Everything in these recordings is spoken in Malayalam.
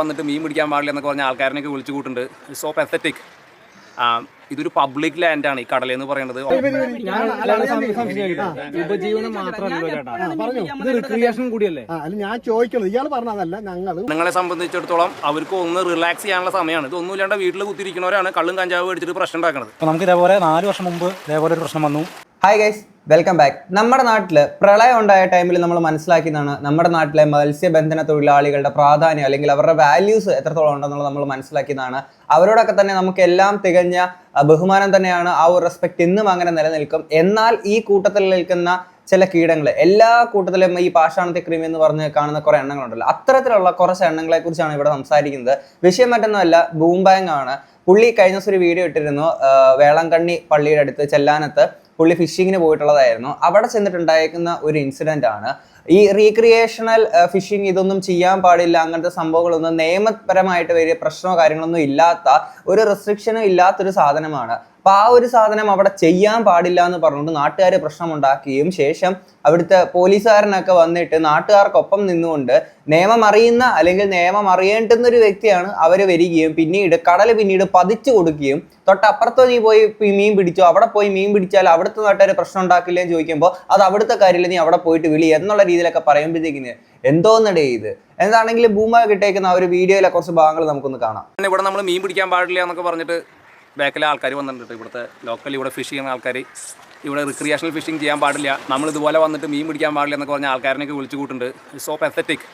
വന്നിട്ട് മീൻ പിടിക്കാൻ പാടില്ല എന്നൊക്കെ പറഞ്ഞ ആൾക്കാരനൊക്കെ വിളിച്ചു കൂട്ടുണ്ട് സോ പെസറ്റിക് ഇതൊരു പബ്ലിക് ലാൻഡ് ആണ് ഈ കടൽ എന്ന് പറയുന്നത്. ഞാൻ. ഉപജീവനം ചോദിക്കുന്നത് ഇയാൾ പറഞ്ഞതല്ല ഞങ്ങൾ നിങ്ങളെ സംബന്ധിച്ചിടത്തോളം അവർക്ക് ഒന്ന് റിലാക്സ് ചെയ്യാനുള്ള സമയമാണ്. ഇത് ഒന്നുമില്ലാണ്ട് വീട്ടിൽ കുത്തിരിക്കുന്നവരാണ് കള്ളും കഞ്ചാവ് അടിച്ചിട്ട് പ്രശ്നം ഉണ്ടാക്കുന്നത് നമുക്ക് ഇതേപോലെ നാല് വർഷം മുമ്പ് ഇതേപോലെ ഒരു പ്രശ്നം വന്നു. ഹായ് ഗൈസ് വെൽക്കം ബാക്ക് നമ്മുടെ നാട്ടിൽ പ്രളയം ഉണ്ടായ ടൈമിൽ നമ്മൾ മനസ്സിലാക്കിയതാണ് നമ്മുടെ നാട്ടിലെ മത്സ്യബന്ധന തൊഴിലാളികളുടെ പ്രാധാന്യം അല്ലെങ്കിൽ അവരുടെ വാല്യൂസ് എത്രത്തോളം ഉണ്ടെന്നുള്ളത് നമ്മൾ മനസ്സിലാക്കിയതാണ്. അവരോടൊക്കെ തന്നെ നമുക്ക് എല്ലാം തികഞ്ഞ ബഹുമാനം തന്നെയാണ് ആ ഒരു റെസ്പെക്ട് ഇന്നും അങ്ങനെ നിലനിൽക്കും. എന്നാൽ ഈ കൂട്ടത്തിൽ നിൽക്കുന്ന ചില കീടങ്ങൾ എല്ലാ കൂട്ടത്തിലും ഈ പാഷാണത്തെ ക്രീം എന്ന് പറഞ്ഞ് കാണുന്ന കുറെ എണ്ണങ്ങളുണ്ടല്ലോ. അത്തരത്തിലുള്ള കുറച്ച് എണ്ണങ്ങളെ കുറിച്ചാണ് ഇവിടെ സംസാരിക്കുന്നത്. വിഷയം മറ്റൊന്നുമല്ല ബൂംബാങ് ആണ്. പുള്ളി കഴിഞ്ഞ ദിവസം ഒരു വീഡിയോ ഇട്ടിരുന്നു വേളങ്കണ്ണി പള്ളിയുടെ അടുത്ത് ചെല്ലാനത്ത്. പുള്ളി ഫിഷിങ്ങിന് പോയിട്ടുള്ളതായിരുന്നു. അവിടെ ചെന്നിട്ടുണ്ടായിരിക്കുന്ന ഒരു ഇൻസിഡന്റ് ആണ്. ഈ റീക്രിയേഷണൽ ഫിഷിംഗ് ഇതൊന്നും ചെയ്യാൻ പാടില്ല അങ്ങനത്തെ സംഭവങ്ങളൊന്നും നിയമപരമായിട്ട് വലിയ പ്രശ്നമോ കാര്യങ്ങളൊന്നും ഇല്ലാത്ത ഒരു റെസ്ട്രിക്ഷനും ഇല്ലാത്തൊരു സാധനമാണ്. അപ്പൊ ആ ഒരു സാധനം അവിടെ ചെയ്യാൻ പാടില്ല എന്ന് പറഞ്ഞുകൊണ്ട് നാട്ടുകാർ പ്രശ്നം ഉണ്ടാക്കുകയും ശേഷം അവിടുത്തെ പോലീസുകാരനൊക്കെ വന്നിട്ട് നാട്ടുകാർക്കൊപ്പം നിന്നുകൊണ്ട് നിയമം അറിയുന്ന അല്ലെങ്കിൽ നിയമം അറിയേണ്ടുന്ന ഒരു വ്യക്തിയാണ് അവർ വരികയും പിന്നീട് കടൽ പിന്നീട് പതിച്ചു കൊടുക്കുകയും തൊട്ടപ്പുറത്തോ നീ പോയി മീൻ പിടിച്ചോ അവിടെ പോയി മീൻ പിടിച്ചാൽ അവിടുത്തെ നാട്ടുകാർ പ്രശ്നം ഉണ്ടാക്കില്ലെന്ന് ചോദിക്കുമ്പോൾ അത് അവിടുത്തെ കാര്യമില്ല നീ അവിടെ പോയിട്ട് വിളി എന്നുള്ള രീതിയിലൊക്കെ പറയുമ്പോഴത്തേക്കിന് എന്തോന്നടേ ഇത്? എന്താണെങ്കിലും ഭൂമ കിട്ടേക്കുന്ന ആ ഒരു വീഡിയോയിലെ കുറച്ച് ഭാഗങ്ങൾ നമുക്കൊന്ന് കാണാം. ഇവിടെ നമ്മൾ മീൻ പിടിക്കാൻ പാടില്ല എന്നൊക്കെ പറഞ്ഞിട്ട് ബാക്കിലെ ആൾക്കാർ വന്നിട്ടുണ്ട് ഇവിടുത്തെ ലോക്കൽ ഇവിടെ ഫിഷ് ചെയ്യുന്ന ആൾക്കാർ ഇവിടെ റിക്രിയേഷണൽ ഫിഷിംഗ് ചെയ്യാൻ പാടില്ല. നമ്മൾ ഇതുപോലെ വന്നിട്ട് മീൻ പിടിക്കാൻ പാടില്ല എന്നൊക്കെ പറഞ്ഞ ആൾക്കാരനൊക്കെ വിളിച്ചു കൂട്ടുണ്ട്. സോ പെത്തറ്റിക്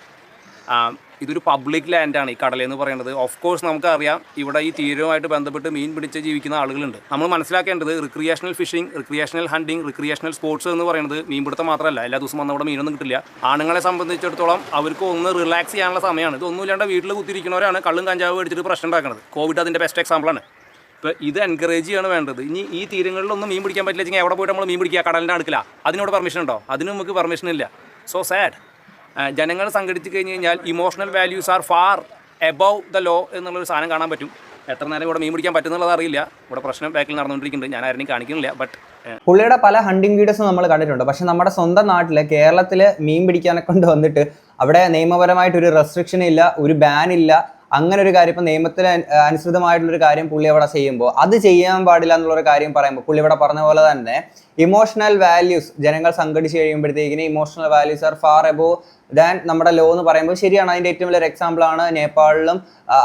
ഇതൊരു പബ്ലിക് ലാൻഡാണ് ഈ കടലെന്ന് പറയുന്നത്. ഓഫ് കോഴ്സ് നമുക്കറിയാം ഇവിടെ ഈ തീരവുമായിട്ട് ബന്ധപ്പെട്ട് മീൻ പിടിച്ച് ജീവിക്കുന്ന ആളുകളുണ്ട്. നമ്മൾ മനസ്സിലാക്കേണ്ടത് recreational fishing recreational hunting recreational sports എന്ന് പറയുന്നത് മീൻപിടുത്തം മാത്രമല്ല. എല്ലാ ദിവസവും വന്ന അവിടെ മീനൊന്നും കിട്ടില്ല. ആണുങ്ങളെ സംബന്ധിച്ചിടത്തോളം അവർക്ക് ഒന്ന് റിലാക്സ് ചെയ്യാനുള്ള സമയമാണ്. ഇതൊന്നുമില്ലാണ്ട് വീട്ടിൽ കുത്തിരിക്കുന്നവരാണ് കള്ളും കഞ്ചാവ് അടിച്ചിട്ട് പ്രശ്നം ഉണ്ടാക്കുന്നത് കോവിഡ് അതിന്റെ ബെസ്റ്റ് എക്സാമ്പിളാണ് ഇപ്പോൾ ഇത് എൻകറേജ് ചെയ്യാണ് വേണ്ടത്. ഇനി ഈ തീരങ്ങളിലൊന്നും മീൻ പിടിക്കാൻ പറ്റില്ല വെച്ചാൽ എവിടെ പോയിട്ട് നമ്മൾ മീൻ പിടിക്കുക? കടലിന്റെ അടുക്കില്ല അതിനോട് പെർമിഷൻ ഉണ്ടോ? അതിന് നമുക്ക് പെർമിഷൻ ഇല്ല. സോ സാഡ് ജനങ്ങൾ സംഘടിച്ച് കഴിഞ്ഞ് കഴിഞ്ഞാൽ emotional values are far above the law എന്നുള്ളൊരു സാധനം കാണാൻ പറ്റും. എത്ര നേരം ഇവിടെ മീൻ പിടിക്കാൻ പറ്റുന്നുള്ളത് അറിയില്ല. ഇവിടെ പ്രശ്നം ബാക്കിൽ നടന്നുകൊണ്ടിരിക്കുന്നുണ്ട്. ഞാൻ ആരെയും കാണിക്കുന്നില്ല ബട്ട് പുള്ളിയുടെ പല ഹണ്ടിങ് വീഡിയോസും നമ്മൾ കണ്ടിട്ടുണ്ട്. പക്ഷെ നമ്മുടെ സ്വന്തം നാട്ടിൽ കേരളത്തിൽ മീൻ പിടിക്കാനെ കൊണ്ട് വന്നിട്ട് അവിടെ നിയമപരമായിട്ട് ഒരു റെസ്ട്രിക്ഷൻ ഇല്ല ഒരു ബാൻ ഇല്ല. അങ്ങനെ ഒരു കാര്യം ഇപ്പൊ നിയമത്തിൽ അനുസൃതമായിട്ടുള്ള ഒരു കാര്യം പുള്ളി അവിടെ ചെയ്യുമ്പോൾ അത് ചെയ്യാൻ പാടില്ല എന്നുള്ള ഒരു കാര്യം പറയുമ്പോൾ പുള്ളി ഇവിടെ പറഞ്ഞ പോലെ തന്നെ ഇമോഷണൽ വാല്യൂസ് ജനങ്ങൾ സംഘടിച്ച് കഴിയുമ്പോഴത്തേക്കിന് emotional values are far above than നമ്മുടെ ലോ എന്ന് പറയുമ്പോൾ ശരിയാണ്. അതിന്റെ ഏറ്റവും വലിയൊരു എക്സാമ്പിൾ ആണ് നേപ്പാളിലും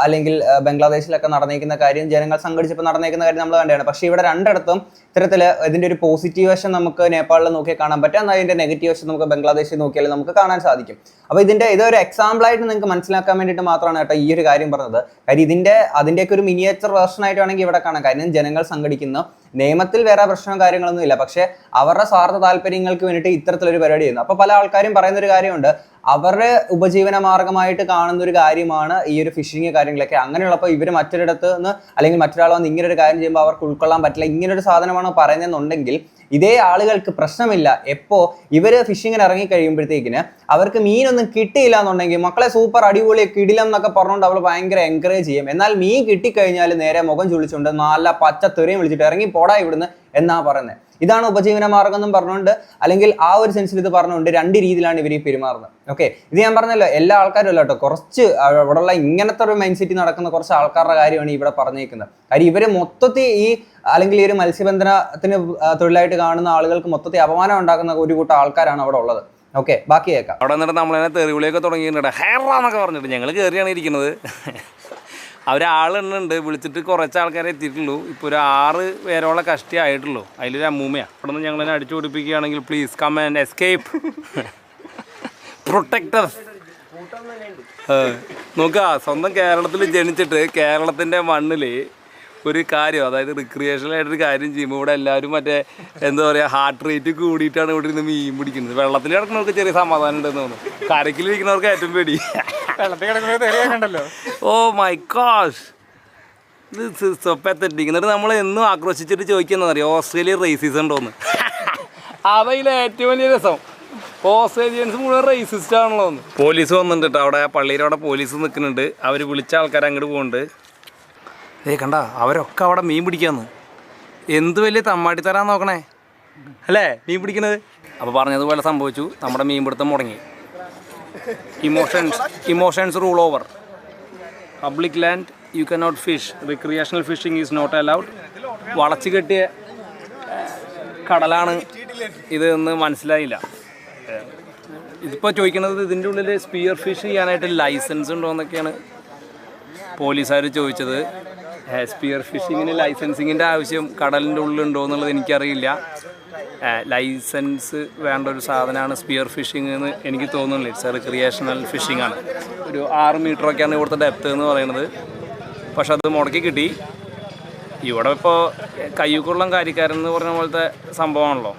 അല്ലെങ്കിൽ ബംഗ്ലാദേശിലൊക്കെ നടന്നേക്കുന്ന കാര്യം. ജനങ്ങൾ സംഘടിച്ചപ്പോൾ നടന്നേക്കുന്ന കാര്യം നമ്മൾ കണ്ടാണ് പക്ഷേ ഇവിടെ രണ്ടിടത്തും ഇത്തരത്തിൽ ഇതിന്റെ ഒരു പോസിറ്റീവ് വശം നമുക്ക് നേപ്പാളിൽ നോക്കിയാൽ കാണാൻ പറ്റും. എന്നാൽ അതിന്റെ നെഗറ്റീവ് വശം നമുക്ക് ബംഗ്ലാദേശിൽ നോക്കിയാൽ നമുക്ക് കാണാൻ സാധിക്കും. അപ്പോൾ ഇതിന്റെ ഇതൊരു എക്സാമ്പിളായിട്ട് നിങ്ങൾക്ക് മനസ്സിലാക്കാൻ വേണ്ടിയിട്ട് മാത്രമാണ് കേട്ടോ ഈ ഒരു കാര്യം പറഞ്ഞത്. കാര്യം ഇതിന്റെ അതിന്റെയൊക്കെ ഒരു മിനിയേച്ചർ വേർഷൻ ആയിട്ട് വേണമെങ്കിൽ ഇവിടെ കാണാം. കാര്യം ജനങ്ങൾ സംഘടിക്കുന്നു. നിയമത്തിൽ വേറെ പ്രശ്നവും കാര്യങ്ങളൊന്നും ഇല്ല. പക്ഷേ അവരുടെ സ്വാർത്ഥ താല്പര്യങ്ങൾക്ക് വേണ്ടിയിട്ട് ഇത്തരത്തിലൊരു പരിപാടി ചെയ്യുന്നു. അപ്പോൾ പല ആൾക്കാരും പറയുന്ന ഒരു കാര്യമുണ്ട്. അവരുടെ ഉപജീവന മാർഗമായിട്ട് കാണുന്ന ഒരു കാര്യമാണ് ഈ ഒരു ഫിഷിങ് കാര്യങ്ങളൊക്കെ. അങ്ങനെയുള്ളപ്പോൾ ഇവർ മറ്റൊരിടത്ത് നിന്ന് അല്ലെങ്കിൽ മറ്റൊരാൾ വന്ന് ഇങ്ങനെ ഒരു കാര്യം ചെയ്യുമ്പോൾ അവർക്ക് ഉൾക്കൊള്ളാൻ പറ്റില്ല ഇങ്ങനൊരു സാധനമാണ് പറയുന്നതെന്നുണ്ടെങ്കിൽ ഇതേ ആളുകൾക്ക് പ്രശ്നമില്ല. എപ്പോൾ ഇവർ ഫിഷിങ്ങിന് ഇറങ്ങി കഴിയുമ്പോഴത്തേക്കിന് അവർക്ക് മീനൊന്നും കിട്ടിയില്ല എന്നുണ്ടെങ്കിൽ മക്കളെ സൂപ്പർ അടിപൊളി കിടിലം എന്നൊക്കെ പറഞ്ഞുകൊണ്ട് അവൾ ഭയങ്കര എൻകറേജ് ചെയ്യും. എന്നാൽ മീൻ കിട്ടിക്കഴിഞ്ഞാൽ നേരെ മുഖം ചുളിച്ചുകൊണ്ട് നല്ല പച്ച തെറിയും വിളിച്ചിട്ട് ഇറങ്ങി പോടാ ഇവിടുന്ന്. എന്നാ പറയുന്നത് ഇതാണ് ഉപജീവന മാർഗം എന്നും പറഞ്ഞുകൊണ്ട് അല്ലെങ്കിൽ ആ ഒരു സെൻസിൽ ഇത് പറഞ്ഞുകൊണ്ട് രണ്ട് രീതിയിലാണ് ഇവർ ഈ പെരുമാറുന്നത്. ഓക്കെ ഇത് ഞാൻ പറഞ്ഞല്ലോ എല്ലാ ആൾക്കാരും അല്ല കേട്ടോ. കുറച്ച് ഇവിടെയുള്ള ഇങ്ങനത്തെ ഒരു മൈൻഡ് സെറ്റ് നടക്കുന്ന കുറച്ച് ആൾക്കാരുടെ കാര്യമാണ് ഇവിടെ പറഞ്ഞേക്കുന്നത്. കാര്യം ഇവർ മൊത്തത്തിൽ ഈ അല്ലെങ്കിൽ ഈ ഒരു മത്സ്യബന്ധനത്തിന് തൊഴിലായിട്ട് കാണുന്ന ആളുകൾക്ക് മൊത്തത്തിൽ അപമാനം ഉണ്ടാക്കുന്ന ഒരു കൂട്ടം ആൾക്കാരാണ് അവിടെ ഉള്ളത്. ഓക്കെ ബാക്കി കേൾക്കാം. അവിടെ നിന്നിട്ട് നമ്മളതിനെ തെറിവിളിയൊക്കെ തുടങ്ങിയിട്ടുണ്ട്. ഹെറാന്നൊക്കെ പറഞ്ഞിട്ട് ഞങ്ങൾ കയറിയാണ് ഇരിക്കുന്നത്. അവരാളുണ്ട് വിളിച്ചിട്ട് കുറച്ച് ആൾക്കാരെ എത്തിയിട്ടുള്ളൂ. ഇപ്പോൾ ഒരു ആറ് പേരോളം കഷ്ടി ആയിട്ടുള്ളൂ അതിലൊരു അമ്മൂമ്മയാണ് അവിടെ നിന്ന് ഞങ്ങൾ അടിച്ചു പിടിപ്പിക്കുകയാണെങ്കിൽ please come and escape protector നോക്കുക സ്വന്തം കേരളത്തിൽ ജനിച്ചിട്ട് കേരളത്തിന്റെ മണ്ണിൽ ഒരു കാര്യം അതായത് റിക്രിയേഷണൽ ആയിട്ടൊരു കാര്യം ചെയ്യുമ്പോൾ ഇവിടെ എല്ലാവരും മറ്റേ എന്താ പറയുക ഹാർട്ട് റേറ്റ് കൂടിയിട്ടാണ് ഇവിടെ ഇരുന്ന് മീൻ പിടിക്കുന്നത്. വെള്ളത്തിൽ കിടക്കുന്നവർക്ക് ചെറിയ സമാധാനം ഉണ്ടെന്ന് തോന്നുന്നു. കരക്കിലിരിക്കുന്നവർക്ക് ഏറ്റവും പേടി. വെള്ളത്തിൽ ഓ മൈ കാഷ് ഇത് സ്വപ്പത്തെറ്റിക്ക് എന്നിട്ട് നമ്മൾ എന്നും ആക്രോശിച്ചിട്ട് ചോദിക്കുന്നത് അറിയാം? ഓസ്ട്രേലിയ റേസിസ് ഉണ്ടോന്ന് അതതിലെ ഏറ്റവും വലിയ രസം. ഓസ്ട്രേലിയൻസ് മുഴുവൻ റേസിസ്റ്റ് ആണല്ലോ പോലീസ് വന്നിട്ടുണ്ട് അവിടെ പള്ളിയുടെ അവിടെ പോലീസ് നിൽക്കുന്നുണ്ട്. അവർ വിളിച്ച ആൾക്കാർ അങ്ങോട്ട് പോകുന്നുണ്ട് ഏ കണ്ട അവരൊക്കെ അവിടെ മീൻ പിടിക്കാന്ന്. എന്ത് വലിയ തമ്മാടി തരാൻ നോക്കണേ. അല്ലേ? മീൻ പിടിക്കണത്? അപ്പോൾ പറഞ്ഞതുപോലെ സംഭവിച്ചു. നമ്മുടെ മീൻ പിടുത്തം മുടങ്ങി. Emotions emotions rule over public land you can not fish recreational fishing is not allowed വളച്ചു കെട്ടിയ കടലാണ് ഇത് എന്ന് മനസ്സിലായില്ല. ഇതിപ്പോൾ ചോദിക്കുന്നത് ഇതിന്റെ ഉള്ളിൽ സ്പിയർ ഫിഷ് ചെയ്യാനായിട്ട് ലൈസൻസ് ഉണ്ടോ എന്നൊക്കെയാണ് പോലീസുകാർ ചോദിച്ചത്. സ്പിയർ ഫിഷിങ്ങിന് ലൈസൻസിങ്ങിന്റെ ആവശ്യം കടലിന്റെ ഉള്ളിലുണ്ടോ എന്നുള്ളത് എനിക്കറിയില്ല. ലൈസൻസ് വേണ്ട ഒരു സാധനമാണ് സ്പിയർ ഫിഷിംഗ് എന്ന് എനിക്ക് തോന്നുന്നില്ല. ഇറ്റ്സ് റിക്രിയേഷണൽ ഫിഷിംഗ് ആണ്. ഒരു ആറ് മീറ്ററൊക്കെയാണ് ഇവിടുത്തെ ഡെപ്ത് എന്ന് പറയുന്നത്. പക്ഷെ അത് മുടക്കി കിട്ടി. ഇവിടെ ഇപ്പോൾ കയ്യൂക്കുള്ളം കാര്യക്കാരൻ എന്ന് പറഞ്ഞ പോലത്തെ സംഭവമാണല്ലോ.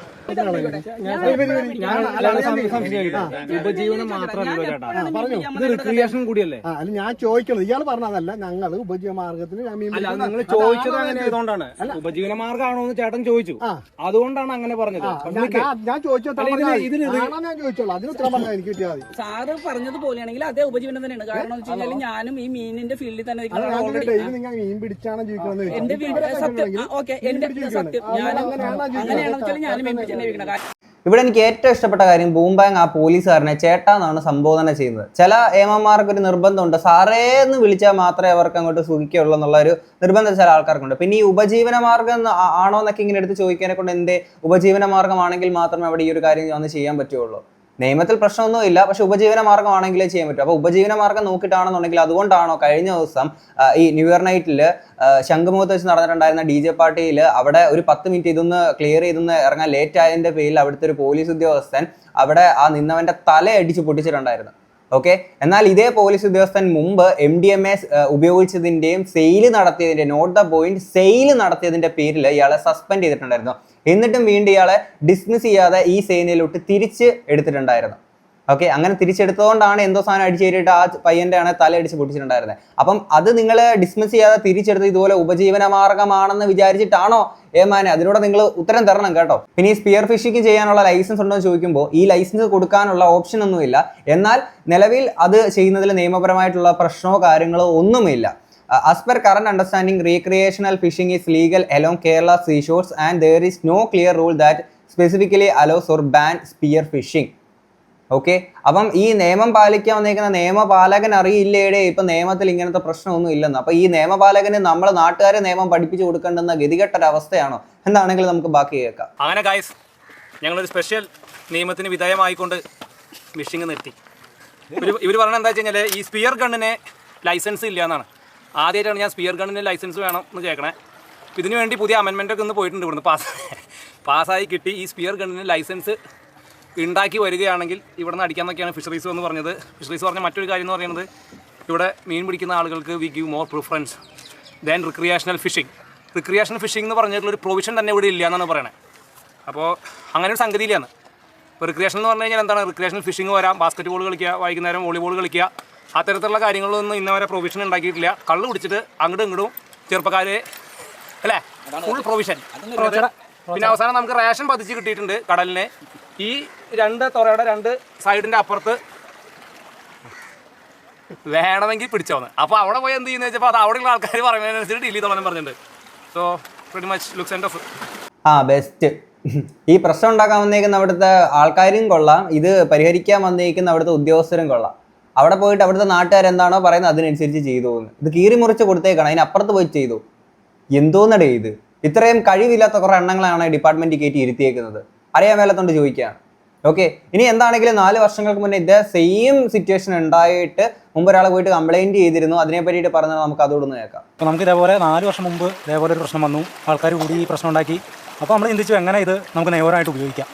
ഉപജീവനം മാത്രമല്ലല്ലോ ചേട്ടാ? പറഞ്ഞു. ഇത് റിക്രിയേഷൻ കൂടിയല്ലേ? അല്ല ഞാൻ ചോദിക്കുന്നത് ഇയാൾ പറഞ്ഞതല്ല. ഞങ്ങൾ ഉപജീവ മാർഗത്തിന് അല്ല നിങ്ങൾ ചോദിച്ചത് അങ്ങനെ ആയതുകൊണ്ടാണ്. ഉപജീവന മാർഗമാണോ എന്ന് ചേട്ടൻ ചോദിച്ചു. അതുകൊണ്ടാണ് അങ്ങനെ പറഞ്ഞത്. ഞാൻ- നിനക്ക് ഞാൻ- ഇതിന് ചോദിച്ചോളൂ അതിന് ഉത്തരം പറഞ്ഞാൽ എനിക്ക് കിട്ടിയാൽ മതി. സാറ് പറഞ്ഞതുപോലെയാണെങ്കിൽ അതേ ഉപജീവനം തന്നെയാണ്. കാരണം എന്ന് വെച്ച് കഴിഞ്ഞാൽ ഞാനും ഈ മീനിന്റെ ഫീൽഡിൽ തന്നെ നിങ്ങൾ മീൻ പിടിച്ചാണ് എന്റെ. വീട്ടിൽ സത്യം ഓക്കെ എന്റെ സത്യം. ഞാനും? അങ്ങനെയാണെന്ന് വെച്ചാൽ ഞാനും മീൻ പിടിച്ച് ഇവിടെ എനിക്ക് ഏറ്റവും ഇഷ്ടപ്പെട്ട കാര്യം ബൂംബാങ് ആ പോലീസുകാരനെ ചേട്ടാന്നാണ് സംബോധന ചെയ്യുന്നത്. ചില ഏമന്മാർക്ക് ഒരു നിർബന്ധമുണ്ട്. സാറേ എന്ന് വിളിച്ചാൽ മാത്രമേ അവർക്ക് അങ്ങോട്ട് സുഖിക്കുള്ളൂ എന്നുള്ള ഒരു നിർബന്ധം ചില ആൾക്കാർക്കുണ്ട്. പിന്നെ ഈ ഉപജീവന മാർഗം ആണോ എന്നൊക്കെ ഇങ്ങനെ എടുത്ത് ചോദിക്കാനെ കൊണ്ട് എന്തേ? ഉപജീവന മാർഗമാണെങ്കിൽ മാത്രമേ അവിടെ ഈ ഒരു കാര്യം വന്ന് ചെയ്യാൻ പറ്റുള്ളൂ നിയമത്തിൽ പ്രശ്നമൊന്നും ഇല്ല പക്ഷെ ഉപജീവന മാർഗമാണെങ്കിലേ ചെയ്യാൻ പറ്റൂ. അപ്പോൾ ഉപജീവന മാർഗം നോക്കിയിട്ടാണെന്നുണ്ടെങ്കിൽ അതുകൊണ്ടാണോ കഴിഞ്ഞ ദിവസം ഈ ന്യൂ ഇയർ നൈറ്റിൽ ശംഖുമുഖത്ത് വെച്ച് നടന്നിട്ടുണ്ടായിരുന്ന ഡി ജെ പാർട്ടിയിൽ അവിടെ ഒരു പത്ത് മിനിറ്റ് ഇതൊന്ന് ക്ലിയർ ചെയ്തൊന്ന് ഇറങ്ങാൻ ലേറ്റ് ആയതിന്റെ പേരിൽ അവിടുത്തെ ഒരു പോലീസ് ഉദ്യോഗസ്ഥൻ അവിടെ ആ നിന്നവന്റെ തല അടിച്ച് പൊട്ടിച്ചിട്ടുണ്ടായിരുന്നു. ഓക്കെ എന്നാൽ ഇതേ പോലീസ് ഉദ്യോഗസ്ഥൻ മുമ്പ് എം ഡി എം എ ഉപയോഗിച്ചതിന്റെയും സെയിൽ നടത്തിയതിന്റെ നോട്ട് ദ പോയിന്റ് സെയിൽ നടത്തിയതിന്റെ പേരിൽ ഇയാളെ സസ്പെൻഡ് ചെയ്തിട്ടുണ്ടായിരുന്നു. എന്നിട്ടും വീണ്ടും ഇയാളെ ഡിസ്മിസ് ചെയ്യാതെ ഈ സേനയിലോട്ട് തിരിച്ച് എടുത്തിട്ടുണ്ടായിരുന്നു. ഓക്കെ അങ്ങനെ തിരിച്ചെടുത്തതുകൊണ്ടാണ് എന്തോ സാധനം അടിച്ചു കയറിയിട്ട് ആ പയ്യന്റെ ആണ് തല അടിച്ച് പൊട്ടിച്ചിട്ടുണ്ടായിരുന്നത് അപ്പം അത് നിങ്ങൾ ഡിസ്മിസ് ചെയ്യാതെ തിരിച്ചെടുത്ത് ഇതുപോലെ ഉപജീവന മാർഗമാണെന്ന് വിചാരിച്ചിട്ടാണോ? ഏമാനെ അതിനോട് നിങ്ങൾ ഉത്തരം തരണം കേട്ടോ. പിന്നെ ഈ സ്പിയർ ഫിഷിംഗ് ചെയ്യാനുള്ള ലൈസൻസ് ഉണ്ടോ എന്ന് ചോദിക്കുമ്പോൾ ഈ ലൈസൻസ് കൊടുക്കാനുള്ള ഓപ്ഷൻ ഒന്നുമില്ല എന്നാൽ നിലവിൽ അത് ചെയ്യുന്നതിൽ നിയമപരമായിട്ടുള്ള പ്രശ്നമോ കാര്യങ്ങളോ ഒന്നുമില്ല. As per current understanding recreational fishing is legal along Kerala seashores and there is no clear rule that specifically allows or ban spear fishing okay അപ്പം ഈ നിയമം പാലിക്കാൻ വന്നേക്കുന്ന നിയമപാലകൻ അറിയില്ലേടെ ഇപ്പൊ നിയമത്തിൽ ഇങ്ങനത്തെ പ്രശ്നമൊന്നും ഇല്ലെന്ന്. അപ്പൊ ഈ നിയമപാലകന് നമ്മളെ നാട്ടുകാരെ നിയമം പഠിപ്പിച്ചു കൊടുക്കേണ്ടെന്ന ഗതികെട്ട ഒരു അവസ്ഥയാണോ എന്താണെങ്കിൽ നമുക്ക് ബാക്കി കേൾക്കാം. അങ്ങനെ ഗായ്സ് ഞങ്ങളൊരു സ്പെഷ്യൽ നിയമത്തിന് വിധേയമായിക്കൊണ്ട് മിഷിങ് നിർത്തി. ഇവർ പറഞ്ഞത് എന്താ വെച്ച് ഈ സ്പിയർ ഗണ്ണിന് ലൈസൻസ് ഇല്ല എന്നാണ് ആദ്യമായിട്ടാണ് ഞാൻ സ്പിയർ ഗണ്ണിന് ലൈസൻസ് വേണം എന്ന് കേൾക്കണേ. ഇതിനു വേണ്ടി പുതിയ അമെൻമെന്റ് ഒക്കെ ഒന്ന് പോയിട്ടുണ്ട് ഇവിടുന്ന്. പാസ് പാസ്സായി കിട്ടി ഈ സ്പിയർ ഗണ്ണിന് ലൈസൻസ് ഉണ്ടാക്കി വരികയാണെങ്കിൽ ഇവിടുന്ന് അടിക്കാമെന്നൊക്കെയാണ് ഫിഷറീസ് എന്ന് പറഞ്ഞത്. ഫിഷറീസ് പറഞ്ഞ മറ്റൊരു കാര്യം എന്ന് പറയുന്നത് ഇവിടെ മീൻ പിടിക്കുന്ന ആളുകൾക്ക് we give more preference then recreational fishing recreational fishing എന്ന് പറഞ്ഞിട്ടുള്ള ഒരു പ്രൊവിഷൻ തന്നെ ഇവിടെ ഇല്ല എന്നാണ് പറയുന്നത് അപ്പോൾ അങ്ങനെ ഒരു സംഗതിയിലാണ്. ഇപ്പോൾ റിക്രിയേഷൻ എന്ന് പറഞ്ഞു കഴിഞ്ഞാൽ എന്താണ്? റിക്രിയേഷണൽ ഫിഷിംഗ് വരാം ബാസ്ക്കറ്റ് ബോൾ കളിക്കുക വൈകുന്നേരം വോളിബോൾ കളിക്കുക അത്തരത്തിലുള്ള കാര്യങ്ങളൊന്നും ഇന്നവരെ പ്രൊവിഷൻ ഉണ്ടാക്കിയിട്ടില്ല. കള്ള് പിടിച്ചിട്ട് അങ്ങോട്ടും ഇങ്ങോട്ടും ചെറുപ്പക്കാരെ അല്ലേ? ഫുൾ പ്രൊവിഷൻ പിന്നെ അവസാനം നമുക്ക് റേഷൻ പതിച്ച് കിട്ടിയിട്ടുണ്ട് കടലിന്. ഈ രണ്ട് തുറയുടെ രണ്ട് സൈഡിന്റെ അപ്പുറത്ത് വേണമെങ്കിൽ പിടിച്ചോന്ന്. അപ്പോൾ അവിടെ പോയി എന്ത് ചെയ്യുന്നത് വെച്ചപ്പോൾ അത് അവിടെയുള്ള ആൾക്കാർ പറയുന്നതിനനുസരിച്ച് ഡീൽ തുടങ്ങാൻ പറഞ്ഞിട്ടുണ്ട്. So very much looks and of ആ ബെസ്റ്റ് ഈ പ്രശ്നം ഉണ്ടാക്കാൻ വന്നേക്കുന്ന അവിടുത്തെ ആൾക്കാരും കൊള്ളാം. ഇത് പരിഹരിക്കാൻ വന്നേക്കുന്ന അവിടുത്തെ ഉദ്യോഗസ്ഥരും കൊള്ളാം. അവിടെ പോയിട്ട് അവിടുത്തെ നാട്ടുകാരെന്താണോ പറയുന്നത് അതിനനുസരിച്ച് ചെയ്തു പോകുന്നു ഇത് കീറി മുറിച്ച് കൊടുത്തേക്കണം. അതിനപ്പുറത്ത് പോയി ചെയ്തു. എന്തോന്നടേ ഇത്? ഇത്രയും കഴിവില്ലാത്ത കുറേ എണ്ണങ്ങളാണ് ഡിപ്പാർട്ട്മെന്റ് കയറ്റി ഇരുത്തിയേക്കുന്നത്. അറിയാൻ മേലത്തോണ്ട് ചോദിക്കുകയാണ് ഓക്കെ ഇനി എന്താണെങ്കിലും നാല് വർഷങ്ങൾക്ക് മുന്നേ ഇതേ സെയിം സിറ്റുവേഷൻ ഉണ്ടായിട്ട് മുമ്പ് ഒരാൾ പോയിട്ട് കംപ്ലൈന്റ് ചെയ്തിരുന്നു. അതിനെ പറ്റിയിട്ട് പറഞ്ഞാൽ നമുക്ക് അതോടൊന്ന് കേൾക്കാം. അപ്പോൾ നമുക്ക് ഇതേപോലെ നാല് വർഷം മുമ്പ് ഇതേപോലെ ഒരു പ്രശ്നം വന്നു. ആൾക്കാർ കൂടി ഈ പ്രശ്നം ഉണ്ടാക്കി. അപ്പോൾ നമ്മൾ ചിന്തിച്ചു എങ്ങനെ ഇത് നമുക്ക് നിയമപരമായിട്ട് ഉപയോഗിക്കാം?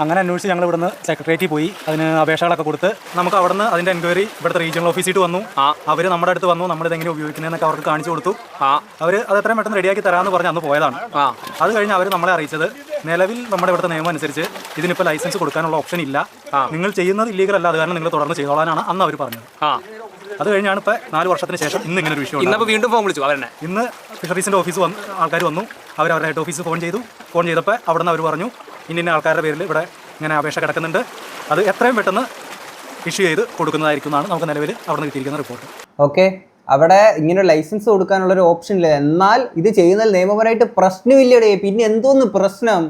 അങ്ങനെ അന്വേഷിച്ച് ഞങ്ങൾ ഇവിടുന്ന് സെക്രട്ടേറിയറ്റിൽ പോയി. അതിന് അപേക്ഷകളൊക്കെ കൊടുത്ത് നമുക്ക് അവിടുന്ന് അതിന്റെ എൻക്വയറി ഇവിടുത്തെ റീജിയണൽ ഓഫീസിട്ട് വന്നു. ആ. അവർ നമ്മുടെ അടുത്ത് വന്നു. നമ്മൾ ഇതെങ്ങനെ ഉപയോഗിക്കുന്നതെന്നൊക്കെ അവർക്ക് കാണിച്ചു കൊടുത്തു. ആ. അവർ അത് എത്രയും പെട്ടെന്ന് റെഡിയാക്കി തരാമെന്ന് പറഞ്ഞ് അന്ന് പോയതാണ്. ആ. അത് കഴിഞ്ഞ് അവർ നമ്മളെ അറിയിച്ചത് നിലവിൽ നമ്മുടെ ഇവിടുത്തെ നിയമം അനുസരിച്ച് ഇതിനിപ്പോൾ ലൈസൻസ് കൊടുക്കാനുള്ള ഓപ്ഷൻ ഇല്ല. നിങ്ങൾ ചെയ്യുന്നത് ഇല്ലീഗൽ അല്ല. അത് കാരണം നിങ്ങൾ തുടർന്ന് ചെയ്തോളാനാണ് അന്ന് അവർ പറഞ്ഞത്. ആ. അത് കഴിഞ്ഞാണ് ഇപ്പോൾ നാല് വർഷത്തിന് ശേഷം ഇന്ന് ഇങ്ങനെ ഒരു വിഷയം. ഇന്നപ്പോൾ വീണ്ടും ഫോൺ വിളിച്ചു. അവരെ ഇന്ന് ഫിഷറീസിന്റെ ഓഫീസ് വന്ന് ആൾക്കാർ വന്നു. അവർ അവരുടെ ഹെഡ് ഓഫീസ് ഫോൺ ചെയ്തു. ഫോൺ ചെയ്തപ്പോൾ അവിടെ നിന്ന് അവർ പറഞ്ഞു ഇന്ന ഇന്ന ആൾക്കാരുടെ പേരിൽ ഇവിടെ ഇങ്ങനെ അപേക്ഷ കിടക്കുന്നുണ്ട്. അത് എത്രയും പെട്ടെന്ന് ഇഷ്യൂ ചെയ്ത് കൊടുക്കുന്നതായിരിക്കും എന്നാണ് നമുക്ക് നിലവിൽ അവിടെ നിന്ന് കിട്ടിയിരിക്കുന്ന റിപ്പോർട്ട് ഓക്കെ അവിടെ ഇങ്ങനെ ലൈസൻസ് കൊടുക്കാനുള്ള ഒരു ഓപ്ഷൻ ഇല്ല. എന്നാൽ ഇത് ചെയ്യുന്നതിൽ നിയമപരമായിട്ട് പ്രശ്നമില്ലടേ പിന്നെ എന്തോന്ന് പ്രശ്നം?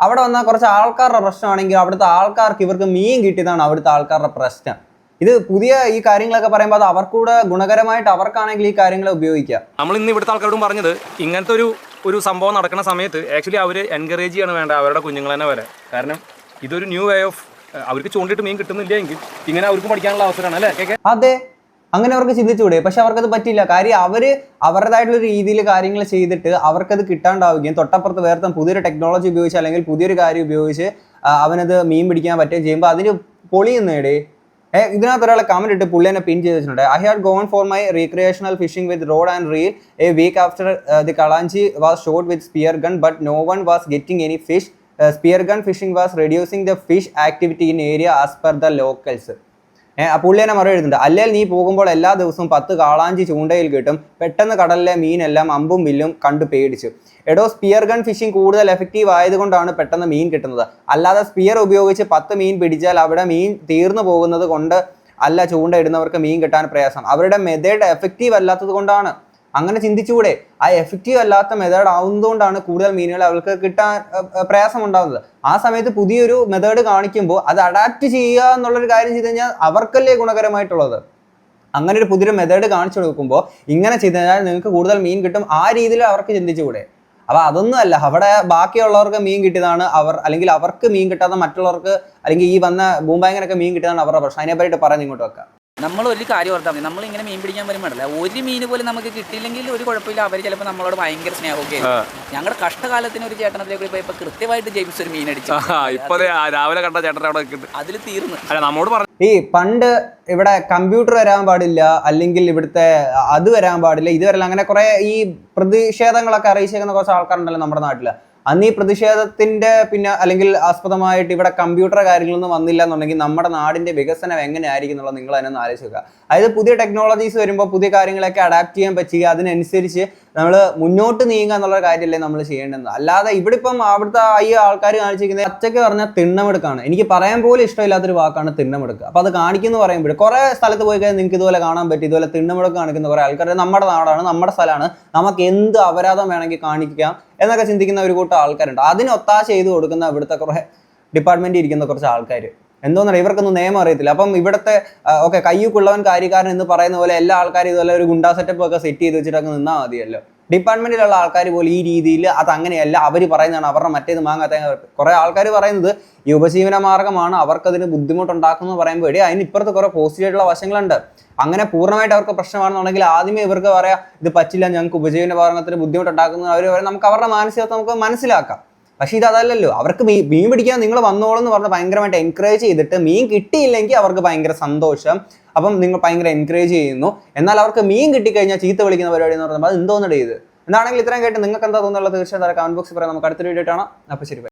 അവിടെ വന്നാൽ കുറച്ച് ആൾക്കാരുടെ പ്രശ്നമാണെങ്കിൽ അവിടുത്തെ ആൾക്കാർക്ക് ഇവർക്ക് മീൻ കിട്ടിയതാണ് അവിടുത്തെ ആൾക്കാരുടെ പ്രശ്നം. ഇത് പുതിയ ഈ കാര്യങ്ങളൊക്കെ പറയുമ്പോൾ അത് അവർക്കൂടെ ഗുണകരമായിട്ട് അവർക്കാണെങ്കിൽ ഈ കാര്യങ്ങളെ ഉപയോഗിക്കാം. നമ്മൾ ഇന്ന് ഇവിടുത്തെ ആൾക്കാരോടും പറഞ്ഞത് ഇങ്ങനത്തെ ഒരു ഒരു സംഭവം നടക്കുന്ന സമയത്ത് ആക്ച്വലി അവർ എൻകറേജ് ചെയ്യാണ് വേണ്ട അവരുടെ കുഞ്ഞുങ്ങൾ തന്നെ വരെ. കാരണം ഇതൊരു ന്യൂ വേ ഓഫ് അവർക്ക് ചൂണ്ടിട്ട് മീൻ കിട്ടുന്നില്ല എങ്കിൽ ഇങ്ങനെ അവർക്ക് പഠിക്കാനുള്ള അവസരമാണ് അല്ലേ? അതെ. അങ്ങനെ അവർക്ക് ചിന്തിച്ചുകൂടെ. പക്ഷെ അവർക്കത് പറ്റില്ല കാര്യം അവർ അവരുടേതായിട്ടുള്ള രീതിയിൽ കാര്യങ്ങൾ ചെയ്തിട്ട് അവർക്കത് കിട്ടാണ്ടാവുകയും തൊട്ടപ്പുറത്ത് വേർത്തും പുതിയൊരു ടെക്നോളജി ഉപയോഗിച്ച് അല്ലെങ്കിൽ പുതിയൊരു കാര്യം ഉപയോഗിച്ച് അവനത് മീൻ പിടിക്കാൻ പറ്റുകയും ചെയ്യുമ്പോൾ അതിന് പൊളിയുന്നേടേ. ഇതിനകത്ത് ഒരാളെ കമന്റ് ഇട്ട് പുള്ളി എന്നെ പിൻ ചെയ്ത് വെച്ചിട്ടുണ്ട്. I had gone for my recreational fishing with rod and reel a week after the കളാഞ്ചി was shot with spear gun but no one was getting any fish spear gun fishing was reducing the fish activity in area as per the locals ഏഹ് പുള്ളി തന്നെ മറുപടി എഴുതുന്നുണ്ട്. അല്ലെങ്കിൽ നീ പോകുമ്പോൾ എല്ലാ ദിവസവും പത്ത് കാളാഞ്ചി ചൂണ്ടയിൽ കിട്ടും. പെട്ടെന്ന് കടലിലെ മീനെല്ലാം അമ്പും വില്ലും കണ്ടു പേടിച്ചു. എടോ സ്പിയർ ഗൺ ഫിഷിംഗ് കൂടുതൽ എഫക്റ്റീവ് ആയതുകൊണ്ടാണ് പെട്ടെന്ന് മീൻ കിട്ടുന്നത്. അല്ലാതെ സ്പിയർ ഉപയോഗിച്ച് പത്ത് മീൻ പിടിച്ചാൽ അവിടെ മീൻ തീർന്നു പോകുന്നത് കൊണ്ട് അല്ല ചൂണ്ട ഇടുന്നവർക്ക് മീൻ കിട്ടാൻ പ്രയാസം. അവരുടെ മെതേഡ് എഫക്റ്റീവ് അല്ലാത്തത് കൊണ്ടാണ്. അങ്ങനെ ചിന്തിച്ചുകൂടെ? ആ എഫക്റ്റീവ് അല്ലാത്ത മെത്തേഡ് ആവുന്നതുകൊണ്ടാണ് കൂടുതൽ മീനുകൾ അവർക്ക് കിട്ടാൻ പ്രയാസം ഉണ്ടാകുന്നത് ആ സമയത്ത് പുതിയൊരു മെത്തേഡ് കാണിക്കുമ്പോൾ അത് അഡാപ്റ്റ് ചെയ്യുക എന്നുള്ളൊരു കാര്യം ചെയ്ത് കഴിഞ്ഞാൽ അവർക്കല്ലേ ഗുണകരമായിട്ടുള്ളത്? അങ്ങനെ ഒരു പുതിയൊരു മെത്തേഡ് കാണിച്ചു കൊടുക്കുമ്പോൾ ഇങ്ങനെ ചെയ്ത് കഴിഞ്ഞാൽ നിങ്ങൾക്ക് കൂടുതൽ മീൻ കിട്ടും ആ രീതിയിൽ അവർക്ക് ചിന്തിച്ചുകൂടെ? അപ്പോൾ അതൊന്നും അല്ല. അവിടെ ബാക്കിയുള്ളവർക്ക് മീൻ കിട്ടിയതാണ് അവർ അല്ലെങ്കിൽ അവർക്ക് മീൻ കിട്ടാതെ മറ്റുള്ളവർക്ക് അല്ലെങ്കിൽ ഈ വന്ന ബൂമ്പാങ്ങിനൊക്കെ മീൻ കിട്ടിയതാണ് അവരുടെ പ്രശ്നം. അതിനെപ്പറ്റിയിട്ട് പറഞ്ഞ് ഇങ്ങോട്ട് വെക്കാം. നമ്മൾ ഒരു കാര്യം ഓർത്താൽ മതി. നമ്മൾ ഇങ്ങനെ മീൻ പിടിക്കാൻ പോലും വേണ്ടല്ല ഒരു മീൻ പോലും നമുക്ക് കിട്ടിയില്ലെങ്കിൽ ഒരു കുഴപ്പമില്ല. അവർ ചിലപ്പോൾ നമ്മളോട് ഭയങ്കര സ്നേഹമൊക്കെ. ഞങ്ങളുടെ കഷ്ടകാലത്തിന് ഒരു ചേട്ടനത്തിലേക്ക് പോയി ഇപ്പൊ കൃത്യമായിട്ട് ജെയിംസ് ഒരു മീൻ അടിച്ചു. ഇപ്പൊ രാവിലെ കണ്ട ചേട്ടൻ അവിടെ അതിൽ തീർന്നു. അല്ല നമ്മോട് പറഞ്ഞു ഈ പണ്ട് ഇവിടെ കമ്പ്യൂട്ടർ വരാൻ പാടില്ല അല്ലെങ്കിൽ ഇവിടുത്തെ അത് വരാൻ പാടില്ല ഇത് വരില്ല അങ്ങനെ കുറെ ഈ പ്രതിഷേധങ്ങളൊക്കെ അറിയിച്ചേക്കുന്ന കുറച്ച് ആൾക്കാരുണ്ടല്ലോ നമ്മുടെ നാട്ടിൽ അന്ന് ഈ പ്രതിഷേധത്തിന്റെ പിന്നെ അല്ലെങ്കിൽ ആസ്പദമായിട്ട് ഇവിടെ കമ്പ്യൂട്ടർ കാര്യങ്ങളൊന്നും വന്നില്ല എന്നുണ്ടെങ്കിൽ നമ്മുടെ നാടിന്റെ വികസനം എങ്ങനെയായിരിക്കും എന്നുള്ളത് നിങ്ങൾ തന്നെ ഒന്ന് ആലോചിക്കുക അതായത് പുതിയ ടെക്നോളജീസ് വരുമ്പോൾ പുതിയ കാര്യങ്ങളൊക്കെ അഡാപ്റ്റ് ചെയ്യാൻ പറ്റുക. അതിനനുസരിച്ച് നമ്മൾ മുന്നോട്ട് നീങ്ങുക എന്നുള്ള കാര്യമല്ലേ നമ്മൾ ചെയ്യേണ്ടത്. അല്ലാതെ ഇവിടെ ഇപ്പം അവിടുത്തെ ഈ ആൾക്കാർ കാണിച്ചിരിക്കുന്നത് അച്ചയ്ക്ക് പറഞ്ഞാൽ തിണ്ണമെടുക്കാണ്. എനിക്ക് പറയാൻ പോലും ഇഷ്ടമില്ലാത്തൊരു വാക്കാണ് തിണ്ണമെടുക്കുക. അപ്പോൾ അത് കാണിക്കുന്നു പറയുമ്പോൾ കുറേ സ്ഥലത്ത് പോയി കഴിഞ്ഞാൽ നിങ്ങൾക്ക് ഇതുപോലെ കാണാൻ പറ്റും ഇതുപോലെ തിണ്ണമെടുക്ക് കാണിക്കുന്ന കുറേ ആൾക്കാർ നമ്മുടെ നാടാണ് നമ്മുടെ സ്ഥലമാണ്. നമുക്ക് എന്ത് അപരാധം വേണമെങ്കിൽ കാണിക്കാം എന്നൊക്കെ ചിന്തിക്കുന്ന ഒരു കൂട്ടം ആൾക്കാരുണ്ട്. അതിന് ഒത്താശ ചെയ്ത് കൊടുക്കുന്ന ഇവിടുത്തെ കുറേ ഡിപ്പാർട്ട്മെന്റ് ഇരിക്കുന്ന കുറച്ച് ആൾക്കാർ എന്തോന്നറിയാം? ഇവർക്കൊന്നും നിയമം അറിയത്തില്ല. അപ്പം ഇവിടുത്തെ ഓക്കെ കയ്യൂക്കുള്ളവൻ കാര്യക്കാരൻ എന്ന് പറയുന്ന പോലെ എല്ലാ ആൾക്കാരും ഇതുപോലെ ഒരു ഗുണ്ടാ സെറ്റപ്പ് ഒക്കെ സെറ്റ് ചെയ്ത് വെച്ചിട്ടൊക്കെ നിന്നാൽ മതിയല്ലോ. ഡിപ്പാർട്ട്മെന്റിലുള്ള ആൾക്കാർ പോലും ഈ രീതിയിൽ അത് അങ്ങനെയല്ല അവർ പറയുന്നതാണ് അവരുടെ മറ്റേത് മാങ്ങാത്ത കുറെ ആൾക്കാർ പറയുന്നത് ഈ ഉപജീവന മാർഗമാണ് അവർക്കതിന് ബുദ്ധിമുട്ടുണ്ടാക്കുന്നു പറയുമ്പോൾ ഇടയിൽ അതിന് ഇപ്പുറത്ത് കുറെ പോസിറ്റീവായിട്ടുള്ള വശങ്ങളുണ്ട്. അങ്ങനെ പൂർണമായിട്ട് അവർക്ക് പ്രശ്നമാണെന്നുണ്ടെങ്കിൽ ആദ്യമേ ഇവർക്ക് പറയാം ഇത് പറ്റില്ല ഞങ്ങൾക്ക് ഉപജീവന മാർഗത്തിന് ബുദ്ധിമുട്ടുണ്ടാക്കുന്നു അവർ പറയാം. നമുക്ക് അവരുടെ മാനസികത നമുക്ക് മനസ്സിലാക്കാം. പക്ഷേ ഇത് അതല്ലല്ലോ അവർക്ക് മീ മീൻ പിടിക്കാൻ നിങ്ങൾ വന്നോളൂ എന്ന് പറഞ്ഞ് ഭയങ്കരമായിട്ട് എൻകറേജ് ചെയ്തിട്ട് മീൻ കിട്ടിയില്ലെങ്കിൽ അവർക്ക് ഭയങ്കര സന്തോഷം. അപ്പം നിങ്ങൾ ഭയങ്കര എൻകറേജ് ചെയ്യുന്നു. എന്നാൽ അവർക്ക് മീൻ കിട്ടിക്കഴിഞ്ഞാൽ ചീത്ത വിളിക്കുന്ന പരിപാടി എന്ന് പറയുമ്പോൾ അത് എന്തോന്നിട ഇത്? എന്താണെങ്കിൽ ഇത്രയും കേട്ട് നിങ്ങൾക്ക് എന്താ തോന്നുന്നുള്ളത് തീർച്ചയായും കമന്റ് ബോക്സിൽ പറയാം. നമുക്ക് അടുത്തൊരു വീഡിയോ കാണാം. അപ്പോൾ ശരി.